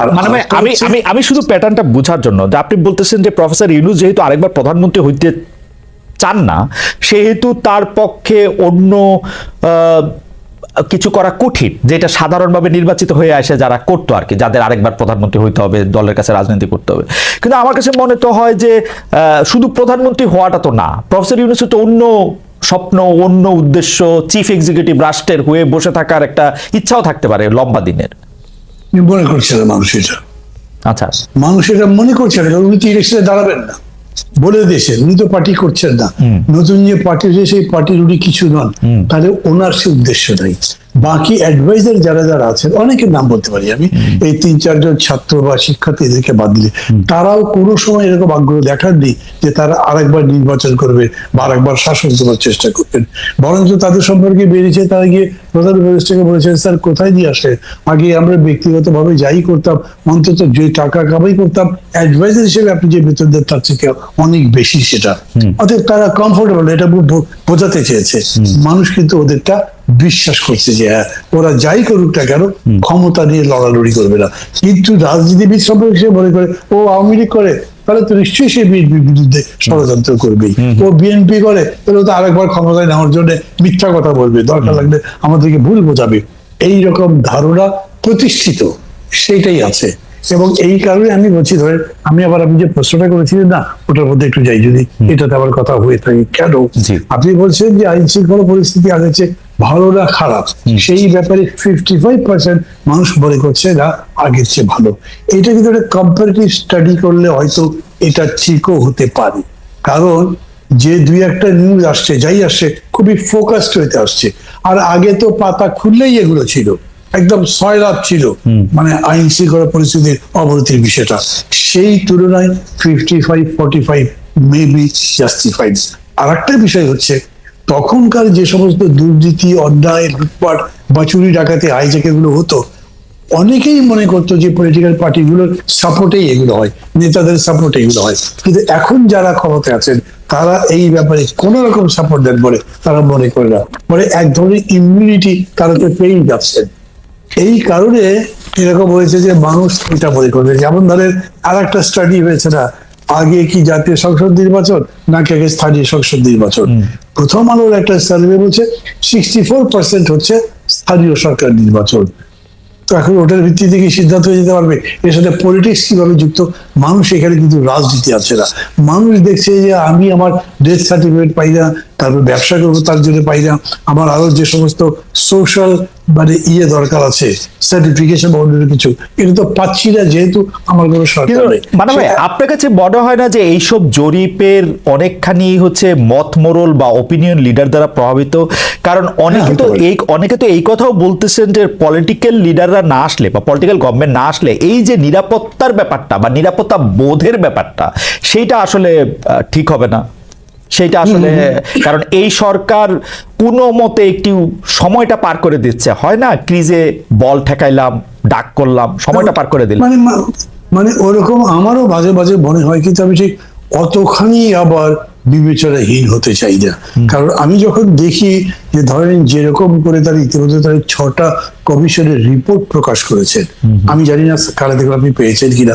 মানে ভাই, আমি আমি আমি শুধু প্যাটার্নটা বোঝার জন্য যে আপনি বলতেছেন যে প্রফেসর ইউনুস যেহেতু আরেকবার প্রধানমন্ত্রী হইতে চান না সেহেতু তার পক্ষে অন্য কিছু করা কঠিন যেটা সাধারণভাবে নির্বাচিত হয়ে আসে যারা করতো আর কি যাদের আরেকবার প্রধানমন্ত্রী হইতে হবে দলের কাছে রাজনীতি করতে হবে। কিন্তু আমার কাছে মনে তো হয় যে শুধু প্রধানমন্ত্রী হওয়াটা তো না প্রফেসর ইউনুসের তো অন্য স্বপ্ন অন্য উদ্দেশ্য চিফ এক্সিকিউটিভ রাষ্ট্রের হয়ে বসে থাকার একটা ইচ্ছাও থাকতে পারে লম্বা দিনের। মনে করছে না মানুষ এটা? আচ্ছা। মানুষ এটা মনে করছে না কারণ উনি তো ইলেকশনে দাঁড়াবেন না। বলে দিয়েছেন উনি তো পার্টি করছেন না। নতুন যে পার্টি হয়েছে সেই পার্টির উনি কিছু নন। তাহলে ওনার সে উদ্দেশ্য নাই। বাকি অ্যাডভাইজার যারা যারা আছেন অনেকের নাম বলতে পারি আমি এই তিন চারজন ছাত্র বা শিক্ষার্থী এদেরকে বাদ দিলে তারাও কোনো সময় এরকম আগ্রহ দেখাননি যে তারা আরেকবার নির্বাচন করবে বা আরেকবার শাসন করার চেষ্টা করবেন। বরঞ্চ তাদের সম্পর্কে বেরিয়েছে তারা গিয়ে প্রধান উপদেষ্টাকে বলেছেন স্যার কোথায় দিয়ে আসে আগে আমরা ব্যক্তিগতভাবে যাই করতাম অন্তত যে টাকা কামাই করতাম অ্যাডভাইজার হিসেবে আপনি যে বেতন দেন তার থেকে অনেক বেশি সেটা। অতএব তারা কমফোর্টেবল এটা বোঝাতে চেয়েছে। মানুষ কিন্তু ওদেরটা বিশ্বাস করছে যে হ্যাঁ ওরা যাই করুক না কেন ক্ষমতা নিয়ে লড়ালড়ি করবে না। কিন্তু রাজনীতিবিদ সম্পর্কে সে মনে করে ও আওয়ামী লীগ করে তাহলে তো নিশ্চয়ই সে বিএনপির বিরুদ্ধে ষড়যন্ত্র করবেই। ও বিএনপি করে তাহলে তো আরেকবার ক্ষমতায় নেওয়ার জন্য মিথ্যা কথা বলবে। দরকার লাগলে আমাদেরকে ভুল বোঝাবে। এই রকম ধারণা প্রতিষ্ঠিত সেইটাই আছে। এবং এই কারণে আমি বলছি ধরেন আমি আবার আপনি যে প্রশ্নটা করেছিলেন না ওটার মধ্যে একটু যাই যদি এটাতে আবার কথা হয়ে থাকে কেন? আপনি বলছেন যে আইন শৃঙ্খলা পরিস্থিতি আগেছে ভালো না খারাপ সেই ব্যাপারে ফিফটি ফাইভ পার্সেন্ট মানুষ মনে করছে না আগের চেয়ে ভালো। এটা কিন্তু একটা কম্পারেটিভ স্টাডি করলে হয়তো এটা ঠিকও হতে পারে। কারণ যে দুই একটা নিউজ আসছে যাই আসছে খুবই ফোকাসড হইতে আসছে। আর আগে তো পাতা খুললেই এগুলো ছিল। একদম সয়লাভ ছিল। মানে আইন শৃঙ্খলা পরিস্থিতির অবনতির বিষয়টা। সেই তুলনায় fifty five forty five maybe justified আর একটা বিষয় হচ্ছে তখনকার যে সমস্ত দুর্নীতি, অন্যায়, লুটপাট বা চুরি ডাকাতি এগুলো হতো, অনেকেই মনে করতো যে পলিটিক্যাল পার্টিগুলোর সাপোর্টেই এগুলো হয়, নেতাদের সাপোর্টে এগুলো হয়। কিন্তু এখন যারা ক্ষমতায় আছেন, তারা এই ব্যাপারে কোন রকম সাপোর্ট দেন বলে তারা মনে করে না। মানে এক ধরনের ইমিউনিটি তারা তো পেয়েই যাচ্ছেন। এই কারণে এরকম হয়েছে যে মানুষ এটা মনে করবে। যেমন ধরেন আর একটা স্টাডি হয়েছে না, আগে কি জাতীয় সংসদ নির্বাচন, নাকি আগে স্থানীয় সংসদ নির্বাচন? প্রথম আলোর একটা সার্ভে বলছে সিক্সটি ফোর পার্সেন্ট হচ্ছে স্থানীয় সরকার নির্বাচন। তো এখন ওটার ভিত্তিতে কি সিদ্ধান্ত হয়ে যেতে পারবে? এর সাথে পলিটিক্স কীভাবে যুক্ত? মানুষ এখানে কিন্তু রাজনীতি আছে না। মানুষ দেখছে যে আমি আমার ডেথ সার্টিফিকেট পাই না তারপর ব্যবসা করব তার জন্য পাই না। আমার আরও যে সমস্ত সোশ্যাল মানে ইয়ে দরকার আছে সার্টিফিকেশন বা অন্য কিছু এটা তো পাচ্ছি না যেহেতু আমার কোনো সরকার নেই। মানে ভাই আপনার কাছে মনে হয় না যে এইসব জরিপের অনেকখানি হচ্ছে মত মোরল বা ওপিনিয়ন লিডার দ্বারা প্রভাবিত? কারণ অনেকে তো এই অনেকে তো এই কথাও বলতেছেন যে পলিটিক্যাল লিডাররা না আসলে বা পলিটিক্যাল গভর্নমেন্ট না আসলে এই যে নিরাপত্তার ব্যাপারটা বা নিরাপত্তা বোধের ব্যাপারটা সেইটা আসলে ঠিক হবে না। সেইটা আসলে কারণ এই সরকার কোনো মতে একটু সময়টা পার করে দিচ্ছে। হয় না? ক্রিজে বল ঠেকাইলাম ডাক করলাম সময়টা পার করে দিলাম। মানে মানে ওরকম আমারও মাঝে মাঝে মনে হয় কিন্তু আমি ঠিক অতখানি আবার বিবেচনাহীন হতে চাই না। কারণ আমি যখন দেখি যে ধরেন যেরকম করে তার ইতিমধ্যে তার ছটা কমিশনের রিপোর্ট প্রকাশ করেছেন আমি জানি না কারা দেখুন আপনি পেয়েছেন কিনা।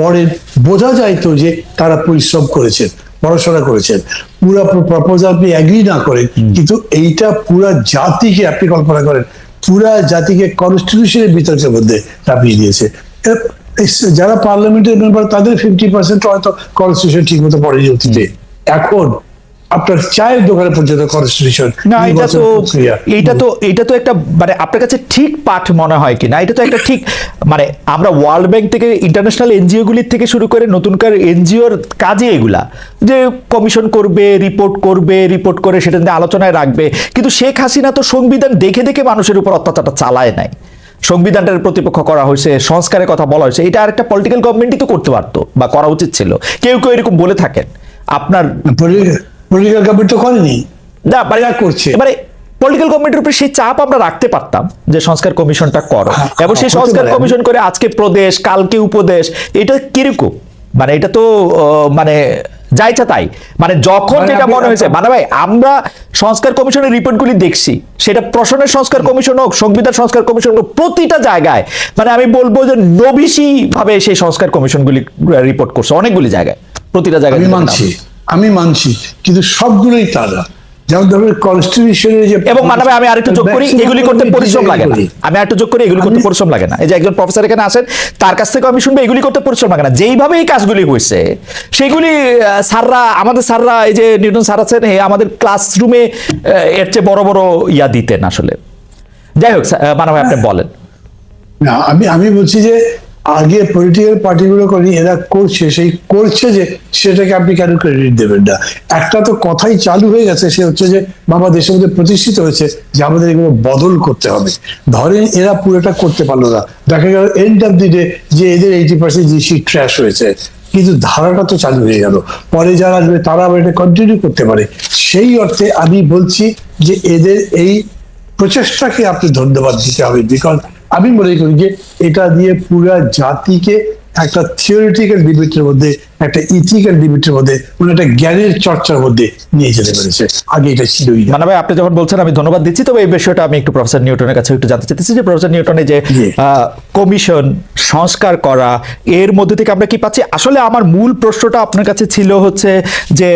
পরে বোঝা যায় তো যে তারা পরিশ্রম করেছেন। পড়াশোনা করেছেন। পুরা প্রপোজাল আপনি অ্যাগ্রি না করেন কিন্তু এইটা পুরা জাতিকে আপনি কল্পনা করেন পুরা জাতিকে কনস্টিটিউশনের বিতর্কের মধ্যে চাপিয়ে দিয়েছে। যারা পার্লামেন্টের মেম্বার তাদের ফিফটি পার্সেন্ট হয়তো কনস্টিটিউশন ঠিক মতো পড়েনি অতীতে। এখন আপনার চায়ের দোকানে পর্যন্ত কনস্টিটিউশন না এটা তো এইটা তো এটা তো একটা মানে আপনার কাছে ঠিক পাঠ মনে হয় কি না এটা তো একটা ঠিক মানে আমরা ওয়ার্ল্ড ব্যাংক থেকে ইন্টারন্যাশনাল এনজিও গুলির থেকে শুরু করে নতুনকার এনজিওর কাজে এগুলা। যে কমিশন করবে রিপোর্ট করবে রিপোর্ট করে সেটা নিয়ে আলোচনায় রাখবে। কিন্তু শেখ হাসিনা তো সংবিধান দেখে দেখে মানুষের উপর অত্যাচারটা চালায় নাই। সংবিধানটার প্রতিপক্ষ করা হয়েছে সংস্কারের কথা বলা হয়েছে। এটা আরেকটা পলিটিক্যাল গভর্নমেন্টই তো করতে পারতো বা করা উচিত ছিল। কেউ কেউ এরকম বলে থাকেন। আপনার পলিটিক্যাল গভর্নমেন্ট তো করেনি। না মানে করছে। এবারে পলিটিক্যাল গভর্নমেন্টের উপরে সেই চাপ আমরা রাখতে পারতাম যে সংস্কার কমিশনটা করো। হ্যাঁ, এবং সেই সংস্কার কমিশন করে আজকে প্রদেশ কালকে উপদেশ এটা কীরকম? মানে এটা তো মানে যা ইচ্ছা তাই। মানে যখন মানে যেটা মনে হয়েছে মানে ভাই আমরা সংস্কার কমিশনের রিপোর্টগুলি দেখছি। সেটা প্রশ্নের সংস্কার কমিশন হোক সংবিধান সংস্কার কমিশন হোক প্রতিটা জায়গায়। মানে আমি বলব যে নবিশি ভাবে সেই সংস্কার কমিশনগুলি রিপোর্ট করছে অনেকগুলি জায়গায়। প্রতিটা জায়গায় মানছি। আমি মানছি কিন্তু সবগুলোই তারা যেমন ধরুন কনস্টিটিউশনের যে এবং মানবে আমি আরেকটু যোগ করি এগুলি করতে পরিশ্রম লাগে না। আমি আরেকটু যোগ করি এগুলি করতে পরিশ্রম লাগে না। এই যে একজন প্রফেসর এখানে আসেন তার কাছ থেকে আমি শুনব এগুলি করতে পরিশ্রম লাগে না। যেইভাবে এই কাজগুলি হয়েছে সেগুলি স্যাররা আমাদের স্যাররা এই যে নিউটন স্যার আছেন আমাদের ক্লাসরুমে এর চেয়ে বড় বড় ইয়া দিতেন আসলে। যাই হোক মানব আপনি বলেন। না আমি আমি বলছি যে আগে পলিটিক্যাল পার্টিগুলো করি, এরা করছে, সেই করছে যে সেটাকে আপনি কেন ক্রেডিট দেবেন না? একটা তো কথাই চালু হয়ে গেছে, সে হচ্ছে যে বাবা দেশের মধ্যে প্রতিষ্ঠিত হয়েছে, যে আমাদের এগুলো বদল করতে হবে। ধরেন এরা পুরোটা করতে পারল না। দেখা গেল এন্ড অফ দি ডে যে এদের এইটি পার্সেন্ট জিসি ট্র্যাশ হয়েছে। কিন্তু ধারাটা তো চালু হয়ে গেল। পরে যারা আসবে, তারা আবার এটা কন্টিনিউ করতে পারে। সেই অর্থে আমি বলছি যে এদের এই প্রচেষ্টাকে আপনি ধন্যবাদ দিতে হবে। বিকজ আমি মনে করি যে এটা দিয়ে পুরা জাতিকে একটা থিওরিটিক্যাল ডিবেটের মধ্যে একটা ইথিক্যাল ডিবেটের মধ্যে মানে একটা জ্ঞানের চর্চার মধ্যে নিয়ে যেতে পেরেছে। আগে এটা ছিলই না। মানে ভাই আপনি যখন বলছেন আমি ধন্যবাদ দিচ্ছি। তবে এই বিষয়টা আমি একটু প্রফেসর নিউটনের কাছে একটু জানতে চাইতেছি যে প্রফেসর নিউটনের যে কমিশন সংস্কার করা এর মধ্যে থেকে আমরা কি পাচ্ছি? আসলে আমার মূল প্রশ্নটা আপনার কাছে ছিল হচ্ছে যে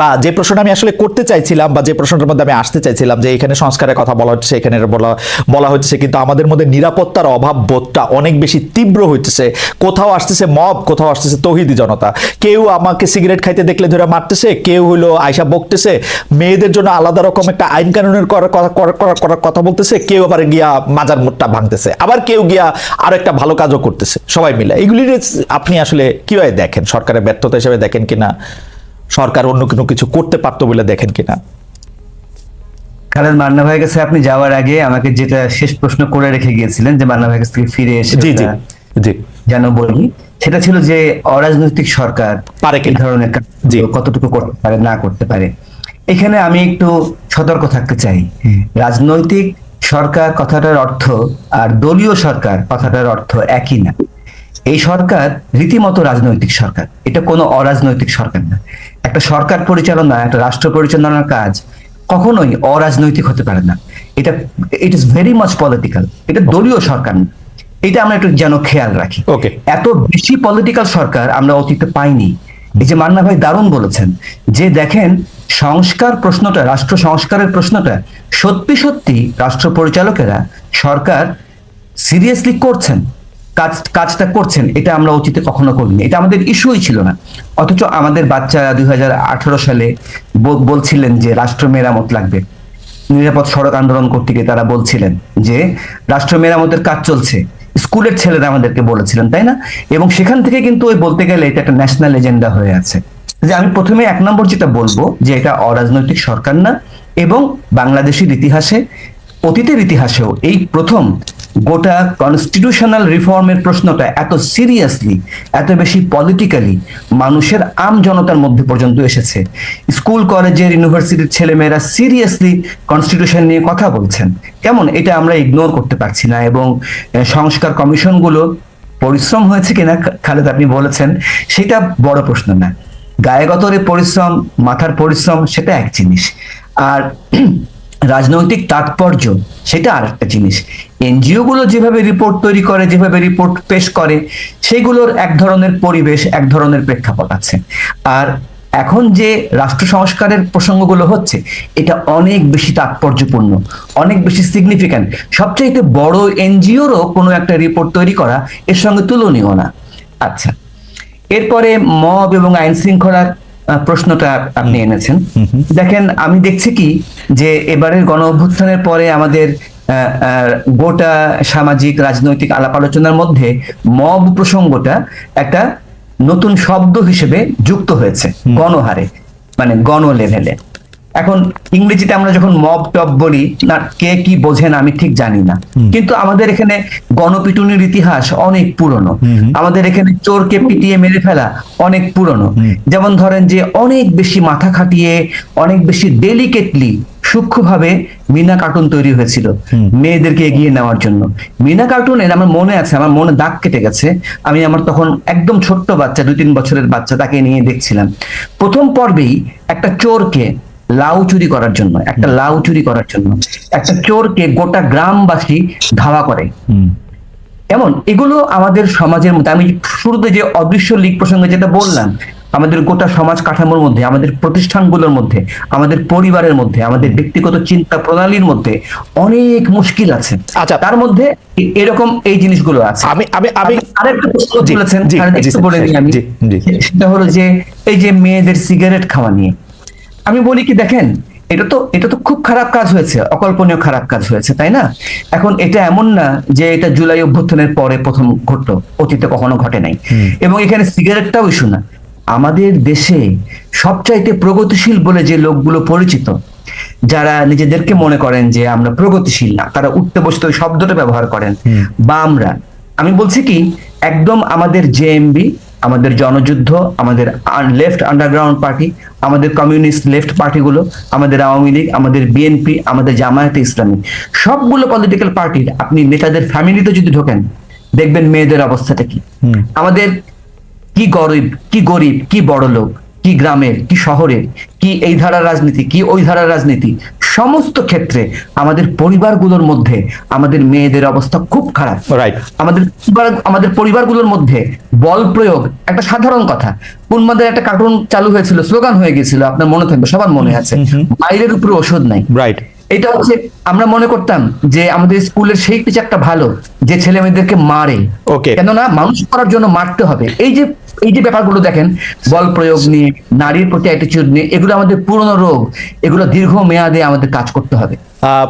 বা যে প্রশ্নটা আমি আসলে করতে চাইছিলাম বা যে প্রশ্নটার মধ্যে আমি আসতে চাইছিলাম যে এখানে সংস্কারের কথা বলা হচ্ছে এখানে বলা বলা হচ্ছে কিন্তু আমাদের মধ্যে নিরাপত্তার অভাব বোধটা অনেক বেশি তীব্র হইতেছে। কোথাও আসতেছে মব কোথাও আসতেছে তহিদি জনতা। কেউ আমাকে সিগারেট খাইতে দেখলে ধরে মারতেছে কেউ হলো আয়সা বকতেছে মেয়েদের জন্য আলাদা রকম একটা আইন কানুনের কথা বলতেছে কেউ আবার গিয়া মাজার মুখটা ভাঙতেছে আবার কেউ গিয়া আরও একটা ভালো কাজও করতেছে সবাই মিলে। এগুলি আপনি আসলে কীভাবে দেখেন? সরকারের ব্যর্থতা হিসেবে দেখেন কিনা? সরকার অন্য কোনো কিছু করতে পারতো বলে দেখেন কিনা? খালেদ মান্না ভাইয়ের কাছে আপনি যাওয়ার আগে আমাকে যেটা শেষ প্রশ্ন করে রেখে গিয়েছিলেন যে মান্না ভাইয়ের কাছ থেকে ফিরে এসে জি জি। জি। যেন বলি সেটা ছিল যে অরাজনৈতিক সরকার পারে কিনা? ধরনের কাজ কতটুকু করতে পারে না করতে পারে। এখানে আমি একটু সতর্ক থাকতে চাই। রাজনৈতিক সরকার কথাটার অর্থ আর দলীয় সরকার কথাটার অর্থ একই না। এই সরকার রীতিমতো রাজনৈতিক সরকার। এটা কোনো অরাজনৈতিক সরকার না। একটা সরকার পরিচালনা একটা রাষ্ট্র পরিচালনার কাজ কখনোই অরাজনৈতিক হতে পারে না। এটা it is very much political এটা দলীয় সরকার না। এটা আমরা একটু যেন খেয়াল রাখি। ওকে এত বেশি পলিটিক্যাল সরকার আমরা অতীতে পাইনি। এই যে মান্না ভাই দারুণ বলেছেন যে দেখেন সংস্কার প্রশ্নটা রাষ্ট্র সংস্কারের প্রশ্নটা সত্যি সত্যি রাষ্ট্র পরিচালকেরা সরকার সিরিয়াসলি করছেন কাজ কাজটা করছেন এটা আমরা অতীতে কখনো করিনি। এটা আমাদের ইস্যুই ছিল না। অথচ আমাদের বাচ্চারা দুই হাজার আঠারো সালে বল- বলছিলেন যে রাষ্ট্র মেরামত লাগবে। নিরাপদ সড়ক আন্দোলন করতে গিয়ে তারা বলছিলেন যে রাষ্ট্র মেরামতের কাজ চলছে। স্কুলের ছেলেরা আমাদেরকে বলেছিলেন, তাই না? এবং সেখান থেকে কিন্তু ওই বলতে গেলে এটা একটা ন্যাশনাল এজেন্ডা হয়ে আছে। যে আমি প্রথমে এক নম্বর যেটা বলব, যে এটা অরাজনৈতিক সরকার না, এবং বাংলাদেশের ইতিহাসে, অতীতের ইতিহাসেও এই প্রথম গোটা কনস্টিটিউশনাল রিফর্মের প্রশ্নটা এত সিরিয়াসলি এত বেশি পলিটিক্যালি মানুষের আম জনতার মধ্যে পর্যন্ত এসেছে। স্কুল, কলেজের ইউনিভার্সিটির ছেলেমেয়েরা সিরিয়াসলি কনস্টিটিউশন নিয়ে কথা বলছেন। কেমন? এটা আমরা ইগনোর করতে পারছি না এবং সংস্কার কমিশনগুলো পরিশ্রম হয়েছে কিনা খালেদ আপনি বলেছেন, সেটা বড় প্রশ্ন না। গায়েগতরে পরিশ্রম, মাথার পরিশ্রম, সেটা এক জিনিস। আর রাজনৈতিক তাৎপর্য, সেটা আর একটা জিনিস। এনজিও গুলো যেভাবে রিপোর্ট তৈরি করে, যেভাবে রিপোর্ট পেশ করে, সেগুলোর এক ধরনের পরিবেশ, এক ধরনের প্রেক্ষাপট আছে। আর এখন যে রাষ্ট্র সংস্কারের প্রসঙ্গগুলো হচ্ছে, এটা অনেক বেশি তাৎপর্যপূর্ণ, অনেক বেশি সিগনিফিক্যান্ট সবচাইতে বড় এনজিওরও কোনো একটা রিপোর্ট তৈরি করা এর সঙ্গে তুলনীয় না। আচ্ছা এরপরে মব এবং আইন শৃঙ্খলার প্রশ্নটা আপনি এনেছেন। দেখেন আমি দেখছি কি যে এবারের গণ অভ্যুত্থানের পরে আমাদের গোটা সামাজিক রাজনৈতিক আলাপ আলোচনার মধ্যে মব প্রসঙ্গটা একটা নতুন শব্দ হিসেবে যুক্ত হয়েছে গণহারে মানে গণ লেভেলে এখন ইংরেজিতে আমরা যখন মব টব বলি না কে কি বোঝেন আমি ঠিক জানি না। কিন্তু আমাদের এখানে গণপিটুনির ইতিহাস অনেক পুরনো। আমাদের এখানে চোরকে পিটিয়ে মেরে ফেলা অনেক পুরনো। যেমন ধরেন যে অনেক বেশি মাথা খাটিয়ে অনেক বেশি ডেলিকেটলি সূক্ষ্মভাবে মিনা কার্টুন তৈরি হয়েছিল মেয়েদেরকে এগিয়ে নেওয়ার জন্য। মিনা কার্টুনের আমার মনে আছে আমার মনে দাগ কেটে গেছে। আমি আমার তখন একদম ছোট্ট বাচ্চা দুই তিন বছরের বাচ্চা তাকে নিয়ে দেখছিলাম। প্রথম পর্বেই একটা চোরকে লাউ চুরি করার জন্য একটা লাউ চুরি করার জন্য একটা চোরকে গোটা গ্রামবাসী ধাওয়া করে। এমন এগুলো আমাদের সমাজের মধ্যে আমি শুরুতে যে অদৃশ্য লীগ প্রসঙ্গে যেটা বললাম আমাদের গোটা সমাজ কাঠামোর মধ্যে আমাদের প্রতিষ্ঠানগুলোর মধ্যে আমাদের পরিবারের মধ্যে আমাদের ব্যক্তিগত চিন্তা প্রণালীর মধ্যে অনেক মুশকিল আছে। আচ্ছা। তার মধ্যে এরকম এই জিনিসগুলো আছে। আমি আমি আমি আপনি আরেকটা প্রশ্ন স্যার, বলে দিই আমি। সেটা হলো যে এই যে মেয়েদের সিগারেট খাওয়া নিয়ে আমি বলি কি দেখেন এটা তো এটা তো খুব খারাপ কাজ হয়েছে অকল্পনীয় খারাপ কাজ হয়েছে তাই না? এখন এটা এমন না যে এটা জুলাই অভ্যুত্থানের পরে প্রথম ঘটলো অতীতে কখনো ঘটে নাই। এবং এখানে সিগারেটটাও ইস্যু না। আমাদের দেশে সবচাইতে প্রগতিশীল বলে যে লোকগুলো পরিচিত যারা নিজেদেরকে মনে করেন যে আমরা প্রগতিশীল না তারা উঠতে বসতে ওই শব্দটা ব্যবহার করেন বা আমরা। আমি বলছি কি একদম আমাদের জেএমবি আমাদের জনযুদ্ধ আমাদের লেফট আন্ডারগ্রাউন্ড পার্টি আমাদের কমিউনিস্ট লেফট পার্টিগুলো আমাদের আওয়ামী লীগ আমাদের বিএনপি আমাদের জামায়াতে ইসলামী। সবগুলো পলিটিক্যাল পার্টির আপনি নেতাদের ফ্যামিলিতে যদি ঢোকেন দেখবেন মেয়েদের অবস্থাটা কি। আমাদের কি গরিব কি গরিব কি বড় লোক কি গ্রামের কি শহরের কি এই ধারার রাজনীতি কি ওই ধারার রাজনীতি সমস্ত ক্ষেত্রে আমাদের পরিবারগুলোর মধ্যে আমাদের মেয়েদের অবস্থা খুব খারাপ। আমাদের আমাদের পরিবারগুলোর মধ্যে বল প্রয়োগ একটা সাধারণ কথা। উন্মাদের একটা কার্টুন চালু হয়েছিল স্লোগান হয়ে গেছিল আপনার মনে থাকবে সবার মনে আছে। বাইরের উপরে ওষুধ নাই। রাইট এটা হচ্ছে আমরা মনে করতাম যে আমাদের স্কুলের সেই টিচারটা ভালো যে ছেলে মেয়েদেরকে মারে. কেননা মানুষ করার জন্য মারতে হবে। এই যে এই যে ব্যাপারগুলো দেখেন, বল প্রয়োগ নিয়ে, নারীর প্রতি অ্যাটিচিউড নিয়ে, এগুলো আমাদের পুরনো রোগ, এগুলো দীর্ঘ মেয়াদে আমাদের কাজ করতে হবে।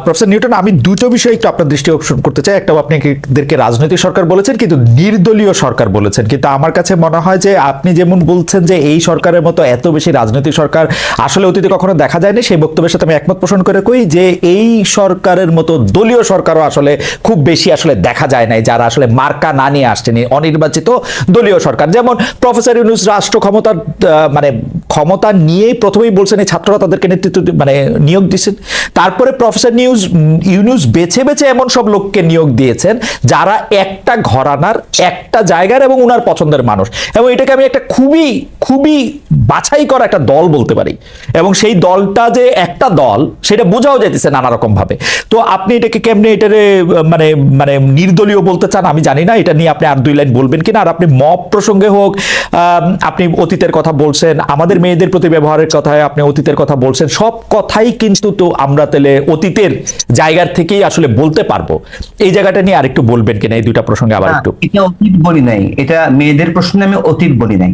প্রফেসর নিউটন, আমি দুটো বিষয় একটু আপনার দৃষ্টি আকর্ষণ করতে চাই। একটা আপনি এদেরকে রাজনৈতিক সরকার বলেছেন, কিন্তু নির্দলীয় সরকার বলেছেন। কিন্তু আমার কাছে মনে হয় যে আপনি যেমন বলছেন যে এই সরকারের মতো এত বেশি রাজনৈতিক সরকার আসলে অতীতে কখনো দেখা যায়নি, সেই বক্তব্যের সাথে আমি একমত পোষণ করে কই যে এই সরকারের মতো দলীয় সরকারও আসলে খুব বেশি আসলে দেখা যায় নাই, যারা আসলে মার্কা না নিয়ে আসছেন অনির্বাচিত দলীয় সরকার। যেমন প্রফেসর ইউনুস রাষ্ট্র ক্ষমতার মানে ক্ষমতা নিয়েই প্রথমেই বলছেন এই ছাত্ররা তাদেরকে নেতৃত্ব মানে নিয়োগ দিচ্ছেন। তারপরে প্রফেসর নিউজ ইউনুস বেছে বেছে এমন সব লোককে নিয়োগ দিয়েছেন যারা একটা ঘরানার, একটা জায়গার এবং উনার পছন্দের মানুষ। এবং এটাকে আমি একটা খুবই খুবই বাছাই করা একটা দল বলতে পারি। এবং সেই দলটা যে একটা দল, সেটা বোঝাও যাইতেছে নানা রকম ভাবে তো আপনি এটাকে কেমনে এটারে মানে মানে নির্দলীয় বলতে চান আমি জানি না। এটা নিয়ে আপনি আর দুই লাইন বলবেন কিনা। আর আপনি মব প্রসঙ্গে হোক আপনি অতীতের কথা বলছেন, আমাদের মেয়েদের প্রতি ব্যবহারের কথায় আপনি অতীতের কথা বলছেন সব কথাই কিন্তু তো আমরা তাহলে অতীতের জায়গার থেকেই আসলে বলতে পারব। এই জায়গাটা নিয়ে আরেকটু বলবেন কিনা? এই দুইটা প্রসঙ্গে আবার একটু। এটা অতীত বলি নাই। এটা মেয়েদের প্রশ্নে আমি অতীত বলি নাই।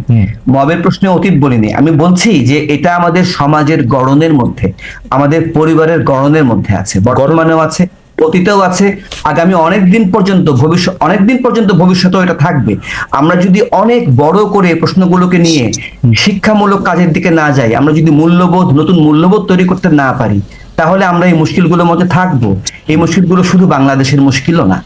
মবের প্রশ্নে অতীত বলি নাই। আমি বলছি যে এটা আমাদের সমাজের গড়নের মধ্যে আমাদের পরিবারের গড়নের মধ্যে আছে বর্তমানেও আছে। অতীতেও আছে, আগামী অনেক দিন পর্যন্ত ভবিষ্যৎ অনেক দিন পর্যন্ত ভবিষ্যতেও এটা থাকবে। আমরা যদি অনেক বড় করে প্রশ্নগুলোকে নিয়ে শিক্ষামূলক কাজের দিকে না যাই, আমরা যদি মূল্যবোধ, নতুন মূল্যবোধ তৈরি করতে না পারি, তাহলে আমরা এই মুশকিলগুলোর মধ্যে থাকব। এই মুশকিলগুলো শুধু বাংলাদেশের মুশকিলও না।